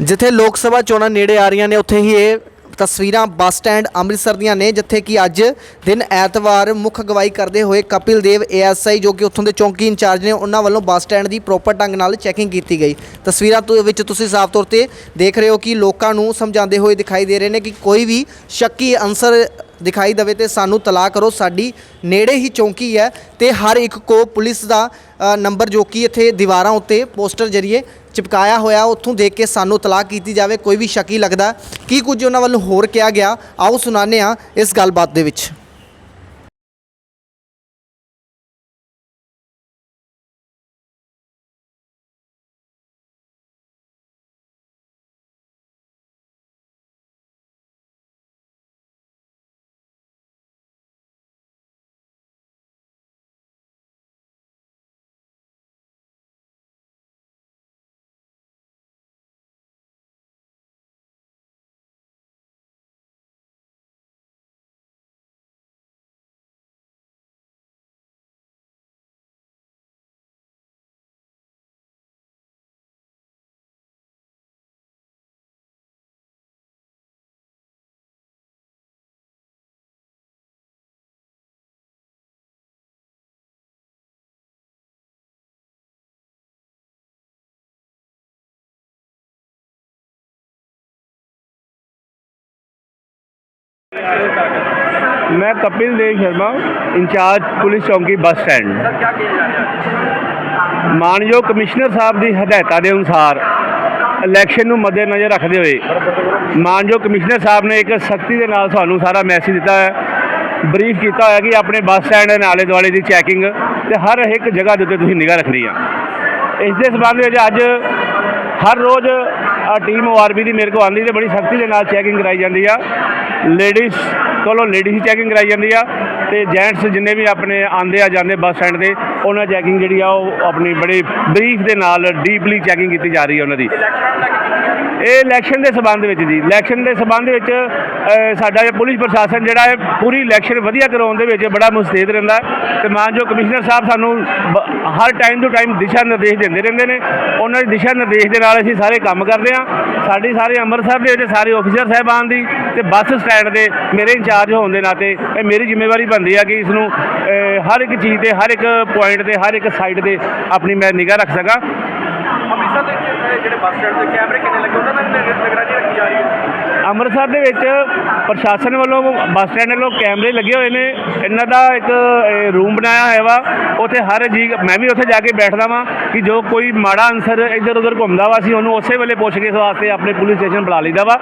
ਜਿੱਥੇ ਲੋਕ ਸਭਾ ਚੋਣਾਂ ਨੇੜੇ ਆ ਰਹੀਆਂ ਨੇ, ਉੱਥੇ ਹੀ ਇਹ ਤਸਵੀਰਾਂ ਬੱਸ ਸਟੈਂਡ ਅੰਮ੍ਰਿਤਸਰ ਦੀਆਂ ਨੇ, ਜਿੱਥੇ ਕਿ ਅੱਜ ਦਿਨ ਐਤਵਾਰ ਮੁੱਖ ਅਗਵਾਈ ਕਰਦੇ ਹੋਏ ਕਪਿਲ ਦੇਵ ਏਐਸਆਈ ਜੋ ਕਿ ਉੱਥੋਂ ਦੇ ਚੌਂਕੀ ਇੰਚਾਰਜ ਨੇ, ਉਹਨਾਂ ਵੱਲੋਂ ਬੱਸ ਸਟੈਂਡ ਦੀ ਪ੍ਰੋਪਰ ਢੰਗ ਨਾਲ ਚੈਕਿੰਗ ਕੀਤੀ ਗਈ। ਤਸਵੀਰਾਂ ਤੋਂ ਵਿੱਚ ਤੁਸੀਂ ਸਾਫ਼ ਤੌਰ ਤੇ ਦੇਖ ਰਹੇ ਹੋ ਕਿ ਲੋਕਾਂ ਨੂੰ ਸਮਝਾਉਂਦੇ ਹੋਏ ਦਿਖਾਈ ਦੇ ਰਹੇ ਨੇ ਕਿ ਕੋਈ ਵੀ ਸ਼ੱਕੀ ਅਨਸਰ ਦਿਖਾਈ ਦਵੇ ਤੇ ਸਾਨੂੰ ਤਲਾਹ ਕਰੋ। ਸਾਡੀ ਨੇੜੇ ਹੀ ਚੌਂਕੀ ਹੈ ਤੇ ਹਰ ਇੱਕ ਕੋ ਪੁਲਿਸ ਦਾ ਨੰਬਰ ਜੋ ਕਿ ਇੱਥੇ ਦੀਵਾਰਾਂ ਉੱਤੇ ਪੋਸਟਰ ਜਰੀਏ ਚਿਪਕਾਇਆ ਹੋਇਆ, ਉੱਥੋਂ ਦੇਖ ਕੇ ਸਾਨੂੰ ਤਲਾਕ ਕੀਤੀ ਜਾਵੇ। ਕੋਈ ਵੀ ਸ਼ੱਕੀ ਲੱਗਦਾ। ਕੀ ਕੁਝ ਉਹਨਾਂ ਵੱਲੋਂ ਹੋਰ ਕਿਹਾ ਗਿਆ? ਆਓ ਸੁਣਾਉਂਦੇ ਹਾਂ ਇਸ ਗੱਲਬਾਤ ਦੇ ਵਿੱਚ। मैं कपिल देव शर्मा इंचार्ज ਪੁਲਿਸ ਚੌਂਕੀ ਬੱਸ ਸਟੈਂਡ ਮਾਨਯੋਗ ਕਮਿਸ਼ਨਰ ਸਾਹਿਬ ਦੀ ਹਦਾਇਤਾਂ ਦੇ ਅਨੁਸਾਰ ਇਲੈਕਸ਼ਨ ਨੂੰ ਮੱਦੇਨਜ਼ਰ ਰੱਖਦੇ ਹੋਏ ਮਾਨਯੋਗ ਕਮਿਸ਼ਨਰ ਸਾਹਿਬ ਨੇ ਇੱਕ ਸਖਤੀ ਦੇ ਨਾਲ ਸਾਨੂੰ ਸਾਰਾ ਮੈਸੇਜ ਦਿੱਤਾ ਹੈ ਬਰੀਫ ਕੀਤਾ ਹੋਇਆ ਕਿ ਆਪਣੇ ਬੱਸ ਸਟੈਂਡ ਦੇ ਆਲੇ ਦੁਆਲੇ ਦੀ ਚੈਕਿੰਗ ਤੇ ਹਰ ਇੱਕ ਜਗ੍ਹਾ ਦੇ ਉੱਤੇ ਤੁਸੀਂ ਨਿਗਾਹ ਰੱਖਣੀ ਆ ਇਸ ਦੇ ਸਬੰਧ ਵਿੱਚ ਅੱਜ ਹਰ ਰੋਜ਼ ਆ ਟੀਮ ਓਆਰਬੀ ਦੀ ਮੇਰੇ ਕੋਲ ਆਉਂਦੀ ਤੇ ਬੜੀ ਸਖਤੀ ਦੇ ਨਾਲ ਚੈਕਿੰਗ ਕਰਾਈ ਜਾਂਦੀ ਆ ਲੇਡੀਜ਼ ਕੋਲੋਂ ਲੇਡੀਜ਼ ਹੀ ਚੈਕਿੰਗ ਕਰਾਈ ਜਾਂਦੀ ਆ ਤੇ ਜੈਂਟਸ ਜਿੰਨੇ ਵੀ ਆਪਣੇ ਆਉਂਦੇ ਆ ਜਾਂਦੇ ਬੱਸ ਸਟੈਂਡ ਤੇ, ਉਹਨਾਂ ਚੈਕਿੰਗ ਜਿਹੜੀ ਆ ਉਹ ਆਪਣੀ ਬੜੀ ਬਰੀਫ ਦੇ ਨਾਲ ਡੀਪਲੀ ਚੈਕਿੰਗ ਕੀਤੀ ਜਾ ਰਹੀ ਹੈ ਉਹਨਾਂ ਦੀ। ਇਹ ਇਲੈਕਸ਼ਨ ਦੇ ਸਬੰਧ ਵਿੱਚ ਜੀ। ਇਲੈਕਸ਼ਨ ਦੇ ਸਬੰਧ ਵਿੱਚ ਸਾਡਾ ਇਹ ਪੁਲਿਸ ਪ੍ਰਸ਼ਾਸਨ ਜਿਹੜਾ ਹੈ ਪੂਰੀ ਇਲੈਕਸ਼ਨ ਵਧੀਆ ਕਰਾਉਣ ਦੇ ਵਿੱਚ ਬੜਾ ਮੁਸਤੈਦ ਰਹਿੰਦਾ ਹੈ ਤੇ ਮਾਨਯੋਗ ਕਮਿਸ਼ਨਰ ਸਾਹਿਬ ਸਾਨੂੰ ਬ- ਹਰ ਟਾਈਮ ਤੋਂ ਟਾਈਮ ਦਿਸ਼ਾ ਨਿਰਦੇਸ਼ ਦਿੰਦੇ ਰਹਿੰਦੇ ਨੇ। ਉਹਨਾਂ ਦੇ ਦਿਸ਼ਾ ਨਿਰਦੇਸ਼ ਦੇ ਨਾਲ ਅਸੀਂ ਸਾਰੇ ਕੰਮ ਕਰਦੇ ਹਾਂ। ਸਾਡੀ ਸਾਰੇ ਅੰਮ੍ਰਿਤਸਰ ਦੇ ਵਿੱਚ ਸਾਰੇ ਆਫੀਸਰ ਸਾਹਿਬਾਨ ਦੀ ਤੇ ਬੱਸ ਸਟੈਂਡ ਦੇ ਮੇਰੇ ਇੰਚਾਰਜ ਹੋਣ ਦੇ ਨਾਤੇ ਇਹ ਮੇਰੀ ਜ਼ਿੰਮੇਵਾਰੀ ਬਣਦੀ ਆ ਕਿ ਇਸ ਨੂੰ ਹਰ ਇੱਕ ਚੀਜ਼ ਤੇ, ਹਰ ਇੱਕ ਪੁਆਇੰਟ ਤੇ, ਹਰ ਇੱਕ ਸਾਈਡ ਤੇ ਆਪਣੀ ਮੈਂ ਨਿਗਾਹ ਰੱਖ ਸਕਾਂ। ਬੱਸ ਸਟੈਂਡ ਤੇ ਕੈਮਰੇ ਕਿੰਨੇ ਲੱਗੇ? ਉਹਨਾਂ ਨਾਲ ਨਿਗਰਾਨੀ ਰੱਖੀ ਜਾ ਰਹੀ ਹੈ। ਅੰਮ੍ਰਿਤਸਰ ਦੇ ਵਿੱਚ ਪ੍ਰਸ਼ਾਸਨ ਵੱਲੋਂ ਬੱਸ ਸਟੈਂਡ ਵੱਲੋਂ ਕੈਮਰੇ ਲੱਗੇ ਹੋਏ ਨੇ। ਇਹਨਾਂ ਦਾ ਇੱਕ ਰੂਮ ਬਣਾਇਆ ਹੋਇਆ ਵਾ। ਉੱਥੇ ਹਰ ਜੀ, ਮੈਂ ਵੀ ਉੱਥੇ ਜਾ ਕੇ ਬੈਠਦਾ ਵਾਂ ਕਿ ਜੋ ਕੋਈ ਮਾੜਾ ਅਨਸਰ ਇੱਧਰ ਉੱਧਰ ਘੁੰਮਦਾ ਵਾ, ਅਸੀਂ ਉਹਨੂੰ ਉਸੇ ਵੇਲੇ ਪੁੱਛ ਕੇ ਇਸ ਵਾਸਤੇ ਆਪਣੇ ਪੁਲਿਸ ਸਟੇਸ਼ਨ ਬੁਲਾ ਲਈਦਾ ਵਾ।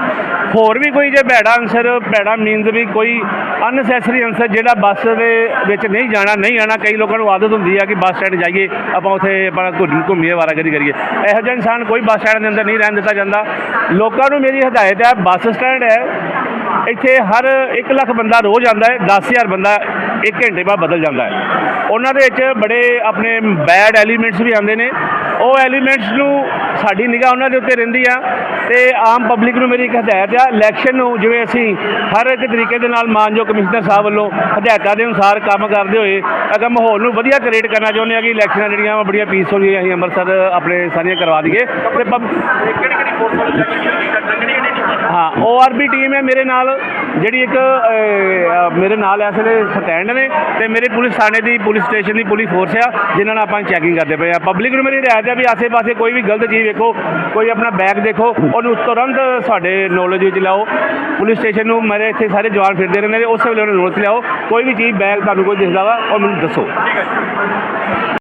ਹੋਰ ਵੀ ਕੋਈ ਜੇ ਭੈੜਾ ਅਨਸਰ, ਭੈੜਾ ਮੀਨਸ ਵੀ ਕੋਈ ਅਨਸੈਸਰੀ ਅਨਸਰ ਜਿਹੜਾ ਬੱਸ ਦੇ ਵਿੱਚ ਨਹੀਂ ਜਾਣਾ, ਨਹੀਂ ਆਣਾ, ਕਈ ਲੋਕਾਂ ਨੂੰ ਆਦਤ ਹੁੰਦੀ ਆ ਕਿ ਬੱਸ ਸਟੈਂਡ ਜਾਈਏ, ਆਪਾਂ ਉੱਥੇ ਆਪਣਾ ਘੁੰਮ- ਘੁੰਮੀਏ, ਵਾਰਾਗਰੀ ਕਰੀਏ। ਇਹੋ ਜਿਹਾ ਇਨਸਾਨ ਕੋਈ ਬੱਸ ਸਟੈਂਡ ਦੇ ਅੰਦਰ ਨਹੀਂ ਰਹਿਣ ਦਿੱਤਾ ਜਾਂਦਾ। ਲੋਕਾਂ ਨੂੰ ਮੇਰੀ ਹਦਾਇਤ ਹੈ, ਬੱਸ ਸਟੈਂਡ ਹੈ। ਇੱਥੇ ਹਰ 1 ਲੱਖ ਬੰਦਾ ਰੋਜ਼ ਆਉਂਦਾ ਹੈ 10000 ਬੰਦਾ 1 ਘੰਟੇ ਬਾਅਦ ਬਦਲ ਜਾਂਦਾ ਹੈ। ਉਹਨਾਂ ਦੇ ਵਿੱਚ ਬੜੇ ਆਪਣੇ ਬੈਡ ਐਲੀਮੈਂਟਸ ਵੀ ਆਉਂਦੇ ਨੇ। ਉਹ ਐਲੀਮੈਂਟਸ ਨੂੰ ਸਾਡੀ ਨਿਗਾਹ ਉਹਨਾਂ ਦੇ ਉੱਤੇ ਰਹਿੰਦੀ ਆ ਤੇ ਆਮ ਪਬਲਿਕ ਨੂੰ ਮੇਰੀ ਇੱਕ ਹਦਾਇਤ ਆ ਇਲੈਕਸ਼ਨ ਨੂੰ ਜਿਵੇਂ ਅਸੀਂ ਹਰ ਇੱਕ ਤਰੀਕੇ ਦੇ ਨਾਲ ਮਾਨਯੋਗ ਕਮਿਸ਼ਨਰ ਸਾਹਿਬ ਵੱਲੋਂ ਹਦਾਇਤਾਂ ਦੇ ਅਨੁਸਾਰ ਕੰਮ ਕਰਦੇ ਹੋਏ ਅਗਰ ਮਾਹੌਲ ਨੂੰ ਵਧੀਆ ਕ੍ਰੀਏਟ ਕਰਨਾ ਚਾਹੁੰਦੇ ਆ ਕਿ ਇਲੈਕਸ਼ਨਾਂ ਜਿਹੜੀਆਂ ਵਾ ਬੜੀਆਂ ਪੀਸਫੁਲੀ ਅਸੀਂ ਅੰਮ੍ਰਿਤਸਰ ਆਪਣੇ ਸਾਰੀਆਂ ਕਰਵਾ ਦਈਏ ਤੇ ਪਬ- ਕਿਹੜੀ ਕਿਹੜੀ ਫੋਰਸ ਵਾਲੇ ਚੈਕਿੰਗ ਕੀਤੀ ਹਾਂ ਓਆਰਬੀ ਟੀਮ ਹੈ ਮੇਰੇ ਨਾਲ, ਜਿਹੜੀ ਇੱਕ ਮੇਰੇ ਨਾਲ ਇਸ ਵੇਲੇ ਸਟੈਂਡ ਨੇ ਤੇ ਮੇਰੇ ਪੁਲਿਸ ਥਾਣੇ ਦੀ, ਪੁਲਿਸ ਸਟੇਸ਼ਨ ਦੀ ਪੁਲਿਸ ਫੋਰਸ ਆ, ਜਿਨ੍ਹਾਂ ਨਾਲ ਆਪਾਂ ਚੈਕਿੰਗ ਕਰਦੇ ਪਏ ਆ। ਪਬਲਿਕ ਨੂੰ ਮੇਰੀ ਹਦਾਇਤ ਹੈ ਵੀ ਆਸੇ-ਪਾਸੇ ਕੋਈ ਵੀ ਗਲਤ ਚੀਜ਼ ਵੇਖੋ, ਕੋਈ ਆਪਣਾ ਬੈਗ ਦੇਖੋ, ਉਹਨੂੰ ਤੁਰੰਤ ਸਾਡੇ ਨੌਲੇਜ ਵਿੱਚ ਲਿਆਓ। ਪੁਲਿਸ ਸਟੇਸ਼ਨ ਨੂੰ ਮੇਰੇ ਇੱਥੇ ਸਾਰੇ ਜਵਾਨ ਫਿਰਦੇ ਰਹਿੰਦੇ ਨੇ, ਉਸੇ ਵੇਲੇ ਉਹਨਾਂ ਨੂੰ ਨੋਟ ਲਿਆਓ। ਕੋਈ ਵੀ ਚੀਜ਼ ਬੈਗ ਤੁਹਾਨੂੰ ਕੋਈ ਦਿਸਦਾ ਵਾ, ਉਹ ਮੈਨੂੰ ਦੱਸੋ।